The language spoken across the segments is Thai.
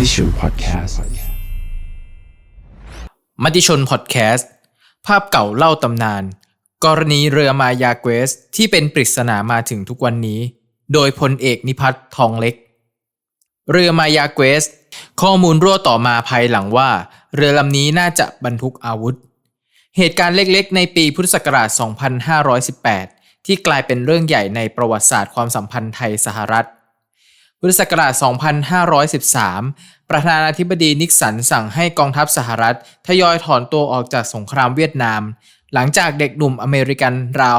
มติชนพอดแคสต์มติชนพอดแคสต์ภาพเก่าเล่าตำนาน กรณีเรือมายาเกวสที่เป็นปริศนามาถึงทุกวันนี้ โดยพลเอกนิพัฒน์ทองเล็ก เรือมายาเกวส ข้อมูลรั่วต่อมาภายหลังว่า เรือลำนี้น่าจะบรรทุกอาวุธ เหตุการณ์เล็กๆ ในปีพุทธศักราช 2518 ที่กลายเป็นเรื่องใหญ่ในประวัติศาสตร์ความสัมพันธ์ไทยสหรัฐ พุทธศักราช 2513 ประธานาธิบดีนิกสันสั่งให้กองทัพสหรัฐทยอยถอนตัวออกจากสงครามเวียดนาม หลังจากเด็กหนุ่มอเมริกันราว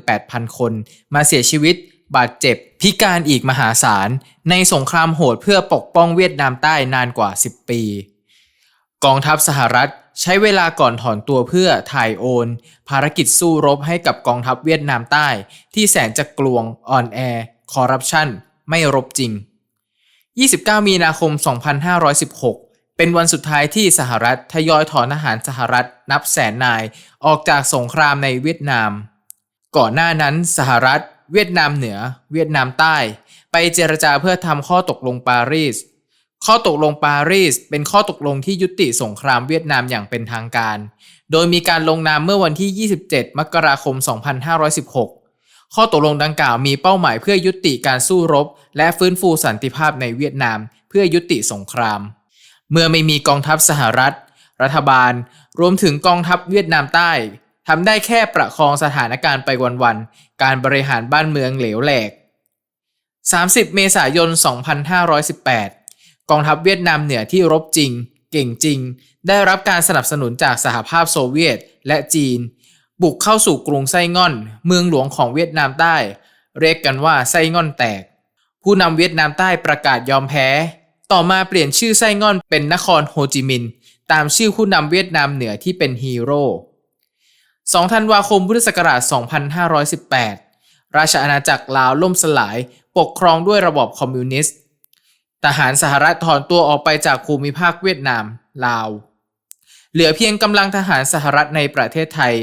58,000 คน มาเสียชีวิต บาดเจ็บ พิการอีกมหาศาล ในสงครามโหดเพื่อปกป้องเวียดนามใต้นานกว่า 10 ปี กองทัพสหรัฐใช้เวลาก่อนถอนตัวเพื่อถ่ายโอน ภารกิจสู้รบให้กับกองทัพเวียดนามใต้ ที่แสนจะกลวงอ่อนแอคอร์รัปชัน ไม่รบจริง 29 มีนาคม 2516 เป็นวันสุดท้ายที่สหรัฐทยอยถอนทหารสหรัฐนับแสนนายออกจากสงครามในเวียดนาม ก่อนหน้านั้นสหรัฐ เวียดนามเหนือ เวียดนามใต้ ไปเจรจาเพื่อทำข้อตกลงปารีส ข้อตกลงปารีสเป็นข้อตกลงที่ยุติสงครามเวียดนามอย่างเป็นทางการ โดยมีการลงนามเมื่อวันที่ 27 มกราคม 2516 ข้อตกลงดังกล่าวมีเป้าหมายเพื่อยุติการสู้รบ และฟื้นฟูสันติภาพในเวียดนาม เพื่อยุติสงคราม เมื่อไม่มีกองทัพสหรัฐ รัฐบาล รวมถึงกองทัพเวียดนามใต้ทำได้แค่ประคองสถานการณ์ไปวันๆ การบริหารบ้านเมืองเหลวแหลก 30 เมษายน 2518 กองทัพเวียดนามเหนือที่รบจริง เก่งจริง ได้รับการสนับสนุนจากสหภาพโซเวียตและจีน บุกเข้าสู่กรุงไส้ง่อน เมืองหลวงของเวียดนามใต้ เรียกกันว่าไส้ง่อนแตก ผู้นำเวียดนามใต้ประกาศยอมแพ้ ต่อมาเปลี่ยนชื่อไส้ง่อนเป็นนครโฮจิมินห์ตามชื่อผู้นำเวียดนามเหนือที่เป็นฮีโร่2ธันวาคมพุทธศักราช 2518 ราชอาณาจักรลาวล่มสลาย ปกครองด้วยระบอบคอมมิวนิสต์ ทหารสหรัฐถอนตัวออกไปจากภูมิภาคเวียดนาม ลาว เหลือเพียงกำลังทหารสหรัฐในประเทศไทย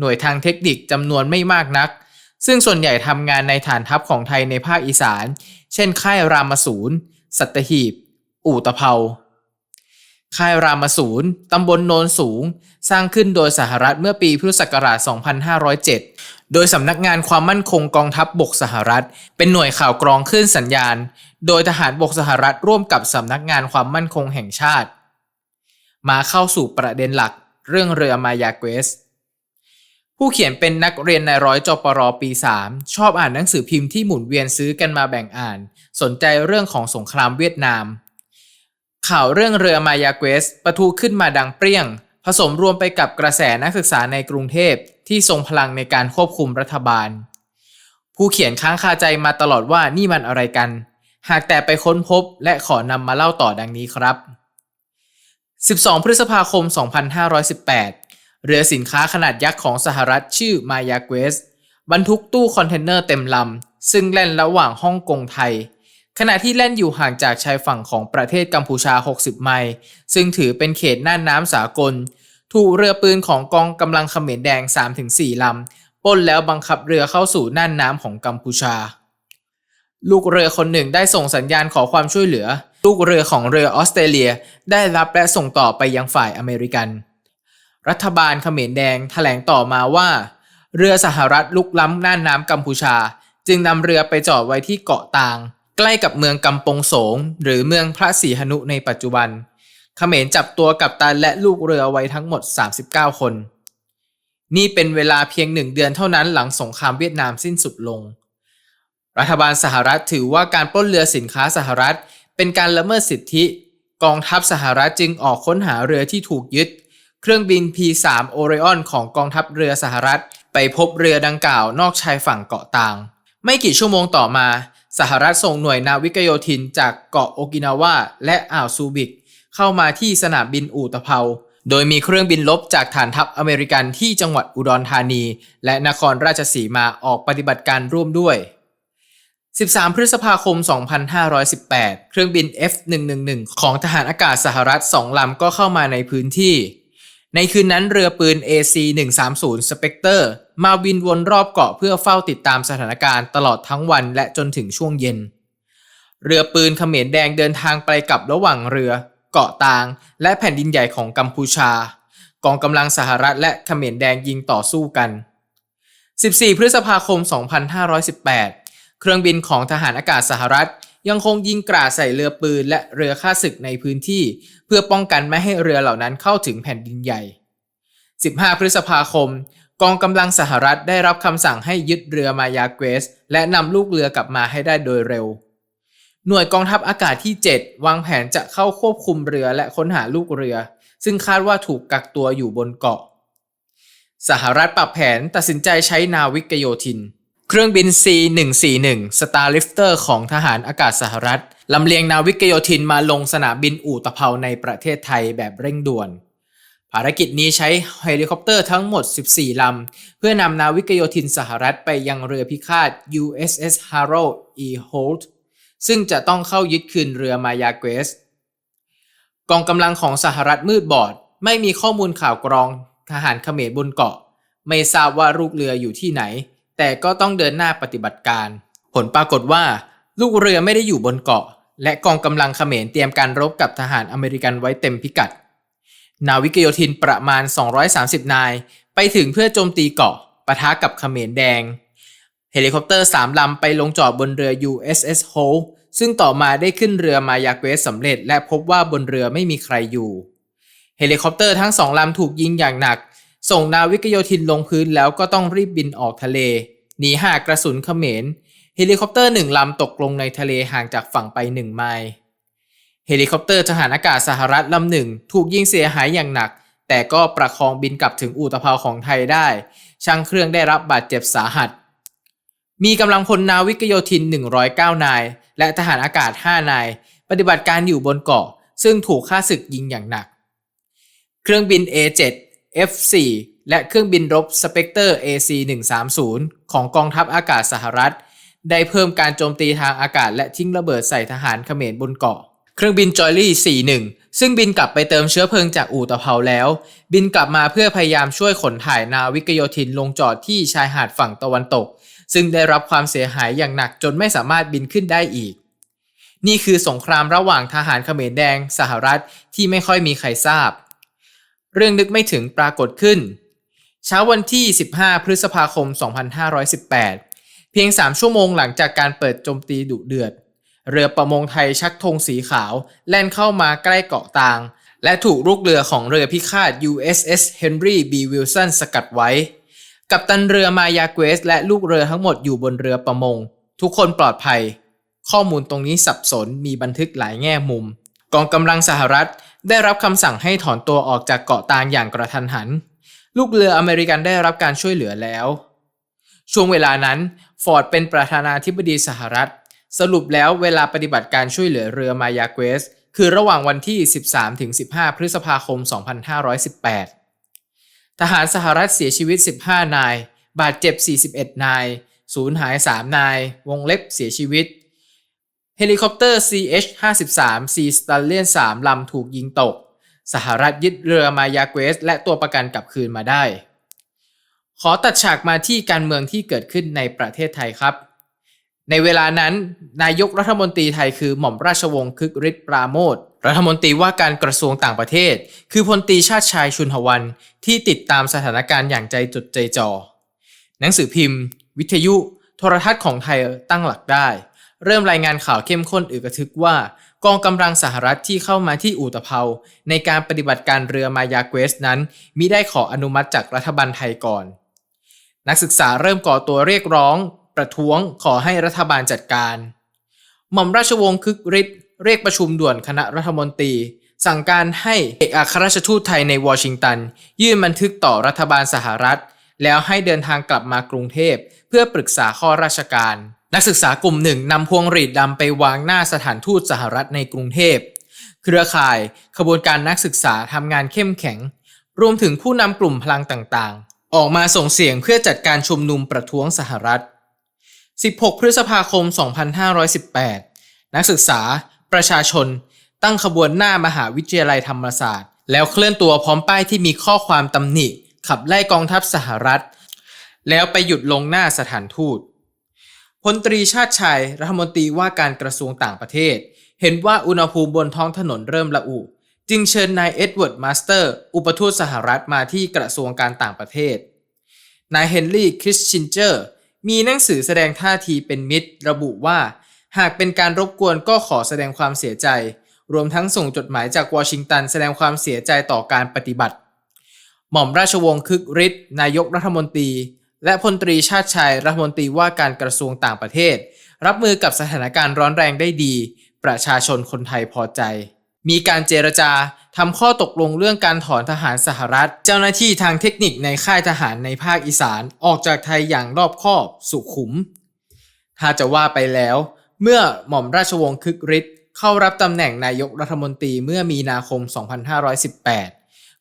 หน่วยทางเทคนิคจำนวนไม่มากนัก ซึ่งส่วนใหญ่ทำงานในฐานทัพของไทยในภาคอีสาน เช่น ค่ายรามสูรสัตหีบ อู่ตะเภา ค่ายรามสูรตำบลโนนสูง สร้างขึ้นโดยสหรัฐเมื่อปีพุทธศักราช 2507 โดยสำนักงานความมั่นคงกองทัพบบกสหรัฐ เป็นหน่วยข่าวกรองคลื่นสัญญาณ โดยทหารบกสหรัฐร่วมกับสำนักงานความมั่นคงแห่งชาติ มาเข้าสู่ประเด็นหลักเรื่องเรือมายาเกวส ผู้เขียนเป็นนักเรียนในร้อยจปรปี 3 ชอบอ่านหนังสือพิมพ์ที่หมุนเวียนซื้อกันมาแบ่งอ่าน สนใจเรื่องของสงครามเวียดนาม ข่าวเรื่องเรือมายาเกวสประทุขึ้นมาดังเปรี้ยง ผสมรวมไปกับกระแสนักศึกษาในกรุงเทพที่ทรงพลังในการควบคุมรัฐบาล ผู้เขียนค้างคาใจมาตลอดว่านี่มันอะไรกัน หากแต่ไปค้นพบและขอนำมาเล่าต่อดังนี้ครับ 12 พฤษภาคม 2518 เรือสินค้าขนาดยักษ์ของสหรัฐชื่อมายาเกวสบรรทุกตู้คอนเทนเนอร์เต็มลำ ซึ่งแล่นระหว่างฮ่องกงไทย ขณะที่แล่นอยู่ห่างจากชายฝั่งของประเทศกัมพูชา 60 ไมล์ซึ่งถือเป็นเขตน่านน้ำสากล ถูกเรือปืนของกองกำลังเขมรแดง 3-4 ลำปล้นแล้วบังคับเรือเข้าสู่น่านน้ำของกัมพูชา ลูกเรือคนหนึ่งได้ส่งสัญญาณขอความช่วยเหลือ ลูกเรือของเรือออสเตรเลียได้รับและส่งต่อไปยังฝ่ายอเมริกัน รัฐบาลเขมรแดงแถลงต่อมาว่า เรือสหรัฐลุกล้ำน่านน้ำกัมพูชา จึงนำเรือไปจอดไว้ที่เกาะตาง ใกล้กับเมืองกำปงโสง หรือเมืองพระศรีหนุในปัจจุบัน เขมรจับตัวกับตันและลูกเรือไว้ทั้งหมด 39 คน นี่เป็นเวลาเพียงหนึ่งเดือนเท่านั้นหลังสงครามเวียดนามสิ้นสุดลง รัฐบาลสหรัฐถือว่าการปล้นเรือสินค้าสหรัฐ เป็นการละเมิดสิทธิ กองทัพสหรัฐจึงออกค้นหาเรือที่ถูกยึด เครื่องบิน P3 Orion ของกองทัพเรือสหรัฐ ไปพบเรือดังกล่าวนอกชายฝั่งเกาะตาง ไม่กี่ชั่วโมงต่อมา สหรัฐส่งหน่วยนาวิกโยธินจากเกาะโอกินาวาและอ่าวซูบิก เข้ามาที่สนามบินอู่ตะเภา โดยมีเครื่องบินลบจากฐานทัพอเมริกันที่จังหวัดอุดรธานี และนครราชสีมาออกปฏิบัติการร่วมด้วย 13 พฤษภาคม 2518 เครื่องบิน F111 ของทหารอากาศสหรัฐ2ลำก็เข้ามาในพื้นที่ ในคืนนั้นเรือปืน AC-130 Spectre มาบินวนรอบเกาะเพื่อเฝ้าติดตามสถานการณ์ตลอดทั้งวันและจนถึงช่วงเย็น เรือปืนเขมรแดงเดินทางไปกับระหว่างเรือ เกาะตาง และแผ่นดินใหญ่ของกัมพูชา กองกำลังสหรัฐและเขมรแดงยิงต่อสู้กัน 14 พฤษภาคม 2518 เครื่องบินของทหารอากาศสหรัฐ ยังคงยิงกราดใส่เรือปืนและเรือฆ่าศึกในพื้นที่ เพื่อป้องกันไม่ให้เรือเหล่านั้นเข้าถึงแผ่นดินใหญ่ 15 พฤษภาคม กองกำลังสหรัฐได้รับคำสั่งให้ยึดเรือมายาเกสและนำลูกเรือกลับมาให้ได้โดยเร็ว หน่วยกองทัพอากาศที่ 7 วางแผนจะเข้าควบคุมเรือและค้นหาลูกเรือ ซึ่งคาดว่าถูกกักตัวอยู่บนเกาะ สหรัฐปรับแผนตัดสินใจใช้นาวิกโยธิน เครื่องบิน C-141 Starlifter ของทหารอากาศสหรัฐลำเลียงนาวิกโยธินมาลงสนามบินอู่ตะเภาในประเทศไทยแบบเร่งด่วน ภารกิจนี้ใช้เฮลิคอปเตอร์ทั้งหมด 14 ลำ เพื่อนำนาวิกโยธินสหรัฐไปยังเรือพิฆาต USS Harold E. Holt ซึ่งจะต้องเข้ายึดคืนเรือมายาเกสกองกำลังของสหรัฐมืดบอด ไม่มีข้อมูลข่าวกรองทหารเขมรบนเกาะ ไม่ทราบว่าลูกเรืออยู่ที่ไหน แต่ก็ต้องเดินหน้าปฏิบัติการ ผลปรากฏว่า ลูกเรือไม่ได้อยู่บนเกาะ และกองกำลังเขมรเตรียมการรบกับทหารอเมริกันไว้เต็มพิกัด นาวิกโยธินประมาณ 230 นาย ไปถึงเพื่อโจมตีเกาะปะทะกับเขมรแดง เฮลิคอปเตอร์3ลำไปลงจอดบนเรือ USS Holt ซึ่งต่อมาได้ขึ้นเรือมายาเกสสำเร็จ และพบว่าบนเรือไม่มีใครอยู่ เฮลิคอปเตอร์ทั้งสองลำถูกยิงอย่างหนัก ส่งนาวิกโยธินลงพื้นแล้วก็ต้องรีบบินออกทะเล หนีหางกระสุนเขมร เฮลิคอปเตอร์หนึ่งลำตกลงในทะเลห่างจากฝั่งไปหนึ่งไมล์เฮลิคอปเตอร์ทหารอากาศสหรัฐลำหนึ่งถูกยิงเสียหายอย่างหนัก แต่ก็ประคองบินกลับถึงอู่ตะเภาของไทยได้ ช่างเครื่องได้รับบาดเจ็บสาหัส มีกำลังพลนาวิกโยธิน 109 นาย และทหารอากาศ 5 นาย ปฏิบัติการอยู่บนเกาะ ซึ่งถูกฆ่าศึกยิงอย่างหนัก เครื่องบิน A7 F4 และเครื่องบินรบ Spectre AC-130 ของกองทัพอากาศสหรัฐ ได้เพิ่มการโจมตีทางอากาศและทิ้งระเบิดใส่ทหารเขมรบนเกาะ เครื่องบินจอยลี่ 41 ซึ่งบินกลับไปเติมเชื้อเพลิงจากอู่ตะเภาแล้ว บินกลับมาเพื่อพยายามช่วยขนถ่ายนาวิกโยธินลงจอดที่ชายหาดฝั่งตะวันตก ซึ่งได้รับความเสียหายอย่างหนักจนไม่สามารถบินขึ้นได้อีก นี่คือสงครามระหว่างทหารเขมรแดง สหรัฐที่ไม่ค่อยมีใครทราบ เรื่องนึกไม่ถึงปรากฏขึ้น เช้าวันที่ 15 พฤษภาคม 2518 เพียง 3 ชั่วโมงหลังจากการเปิดโจมตีดุเดือด เรือประมงไทยชักธงสีขาว แล่นเข้ามาใกล้เกาะตาง และถูกลูกเรือของเรือพิฆาต USS Henry B. Wilson สกัดไว้ กัปตันเรือมายาเกสและลูกเรือทั้งหมดอยู่บนเรือประมง ทุกคนปลอดภัย ข้อมูลตรงนี้สับสนมีบันทึกหลายแง่มุม กองกำลังสหรัฐ ได้รับคำสั่งให้ถอนตัวออกจากเกาะตางอย่างกระทันหัน ลูกเรืออเมริกันได้รับการช่วยเหลือแล้ว ช่วงเวลานั้น ฟอร์ดเป็นประธานาธิบดีสหรัฐ สรุปแล้วเวลาปฏิบัติการช่วยเหลือเรือมายาเกสคือระหว่างวันที่ 13-15 พฤษภาคม 2518 ทหารสหรัฐเสียชีวิต 15 นาย บาดเจ็บ 41 นาย สูญหาย 3 นาย วงเล็บเสียชีวิต เฮลิคอปเตอร์ CH-53 C Stallion 3 ลำถูกยิงตก สหรัฐยึดเรือมายาเกสและตัวประกันกลับคืนมาได้ ขอตัดฉากมาที่การเมืองที่เกิดขึ้นในประเทศไทยครับ ในเวลานั้น นายกรัฐมนตรีไทยคือหม่อมราชวงศ์คึกฤทธิ์ปราโมทรัฐมนตรีว่าการกระทรวงต่างประเทศ คือพลตีชาติชายชุนหวันที่ติดตามสถานการณ์อย่างใจจดใจจ่อหนังสือพิมพ์ วิทยุ โทรทัศน์ของไทยตั้งหลักได้ เริ่มรายงานข่าวเข้มข้นอึกระทึกว่า กองกำลังสหรัฐที่เข้ามาที่อู่ตะเภาในการปฏิบัติการเรือมายาเกสนั้นมิได้ขออนุมัติจากรัฐบาลไทยก่อน นักศึกษาเริ่มก่อตัวเรียกร้อง ประท้วงขอให้รัฐบาลจัดการ หม่อมราชวงศ์คึกฤทธิ์เรียกประชุมด่วนคณะรัฐมนตรี สั่งการให้เอกอัครราชทูตไทยในวอชิงตัน ยื่นบันทึกต่อรัฐบาลสหรัฐ แล้วให้เดินทางกลับมากรุงเทพเพื่อปรึกษาข้อราชการ นักศึกษากลุ่มหนึ่งนำพวงหรีดดำไปวางหน้าสถานทูตสหรัฐในกรุงเทพ เครือข่ายขบวนการนักศึกษาทำงานเข้มแข็ง รวมถึงผู้นำกลุ่มพลังต่างๆ ออกมาส่งเสียงเพื่อจัดการชุมนุมประท้วงสหรัฐ 16 พฤษภาคม 2518 นักศึกษา ประชาชน ตั้งขบวนหน้ามหาวิทยาลัยธรรมศาสตร์ แล้วเคลื่อนตัวพร้อมป้ายที่มีข้อความตำหนิ ขับไล่กองทัพสหรัฐ แล้วไปหยุดลงหน้าสถานทูต พลตรีชาติชัยรัฐมนตรีว่าการกระทรวงต่างประเทศ เห็นว่าอุณหภูมิบนท้องถนนเริ่มละอุ จึงเชิญนายเอ็ดเวิร์ดมาสเตอร์ อุปทูตสหรัฐมาที่กระทรวงการต่างประเทศ นายเฮนรี่คริสชินเจอร์ มีหนังสือแสดงท่าทีเป็นมิตร ระบุว่า หากเป็นการรบกวนก็ขอแสดงความเสียใจ รวมทั้งส่งจดหมายจากวอชิงตันแสดงความเสียใจต่อการปฏิบัติ หม่อมราชวงศ์คึกฤทธิ์นายกรัฐมนตรี และพลตรีชาติชัยรัฐมนตรีว่าการกระทรวงต่างประเทศ รับมือกับสถานการณ์ร้อนแรงได้ดี ประชาชนคนไทยพอใจ มีการเจรจาทำข้อตกลงเรื่องการถอนทหารสหรัฐ เจ้าหน้าที่ทางเทคนิคในค่ายทหารในภาคอีสานออกจากไทยอย่างรอบคอบสุขุม ถ้าจะว่าไปแล้ว เมื่อหม่อมราชวงศ์คึกฤทธิ์เข้ารับตำแหน่งนายกรัฐมนตรีเมื่อมีนาคม 2518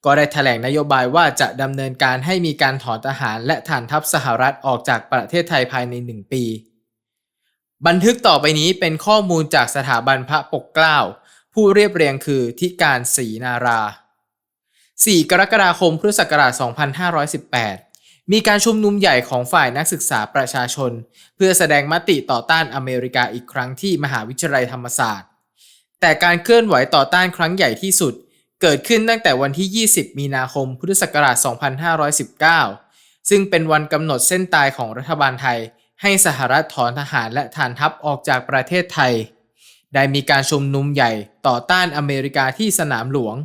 ก็ได้แถลงนโยบายว่าจะดำเนินการให้มีการถอนทหารและฐานทัพสหรัฐออกจากประเทศไทยภายในหนึ่งปี บันทึกต่อไปนี้เป็นข้อมูลจากสถาบันพระปกเกล้า ผู้เรียบเรียงคือทิการศรีนารา 4 กรกฎาคมพุทธศักราช 2518 มีการชุมนุมใหญ่ของฝ่ายนักศึกษาประชาชน เพื่อแสดงมติต่อต้านอเมริกาอีกครั้งที่มหาวิทยาลัยธรรมศาสตร์ แต่การเคลื่อนไหวต่อต้านครั้งใหญ่ที่สุด เกิดขึ้นตั้งแต่วันที่ 20 มีนาคม พุทธศักราช 2519 ซึ่งเป็นวันกำหนดเส้นตายของรัฐบาลไทย ให้สหรัฐถอนทหารและฐานทัพออกจากประเทศไทย ได้มีการชุมนุมใหญ่ต่อต้านอเมริกาที่สนามหลวง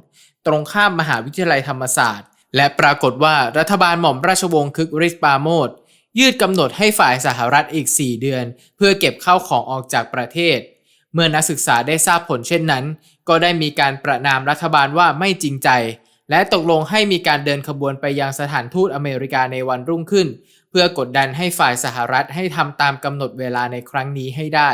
ตรงข้ามมหาวิทยาลัยธรรมศาสตร์ และปรากฏว่ารัฐบาลหม่อมราชวงศ์คึกฤทธิ์ปาโมดยืดกำหนดให้ฝ่ายสหรัฐอีก 4 เดือน เพื่อเก็บข้าวของออกจากประเทศ เมื่อนักศึกษาได้ทราบผลเช่นนั้น ก็ได้มีการประนามรัฐบาลว่าไม่จริงใจ และตกลงให้มีการเดินขบวนไปยังสถานทูตอเมริกาในวันรุ่งขึ้น เพื่อกดดันให้ฝ่ายสหรัฐให้ทำตามกำหนดเวลาในครั้งนี้ให้ได้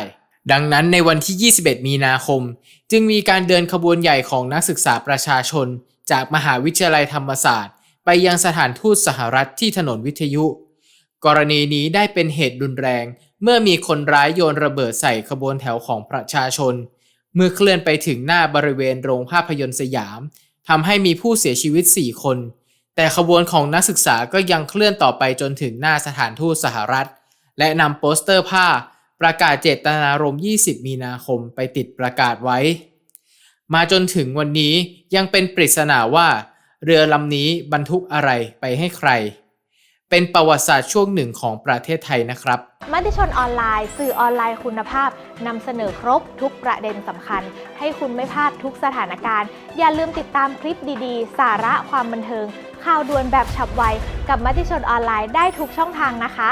ดังนั้นในวันที่ 21 มีนาคม จึงมีการเดินขบวนใหญ่ของนักศึกษาประชาชน จากมหาวิทยาลัยธรรมศาสตร์ ไปยังสถานทูตสหรัฐที่ถนนวิทยุ กรณีนี้ได้เป็นเหตุรุนแรง เมื่อมีคนร้ายโยนระเบิดใส่ขบวนแถวของประชาชน เมื่อเคลื่อนไปถึงหน้าบริเวณโรงภาพยนตร์สยามทำให้มีผู้เสียชีวิต 4 คน แต่ขบวนของนักศึกษาก็ยังเคลื่อนต่อไปจนถึงหน้าสถานทูตสหรัฐ และนำโปสเตอร์ผ้า ประกาศเจตนารมณ์ 20 มีนาคมไปติดประกาศไว้ มาจนถึงวันนี้ยังเป็นปริศนาว่า เรือลำนี้บรรทุกอะไรไปให้ใคร เป็นประวัติศาสตร์ช่วงหนึ่งของประเทศไทยนะครับ มติชนออนไลน์ สื่อออนไลน์คุณภาพนำเสนอครบทุกประเด็นสำคัญ ให้คุณไม่พลาดทุกสถานการณ์ อย่าลืมติดตามคลิปดีๆ สาระความบันเทิง ข่าวด่วนแบบฉับไว กับมติชนออนไลน์ได้ทุกช่องทางนะคะ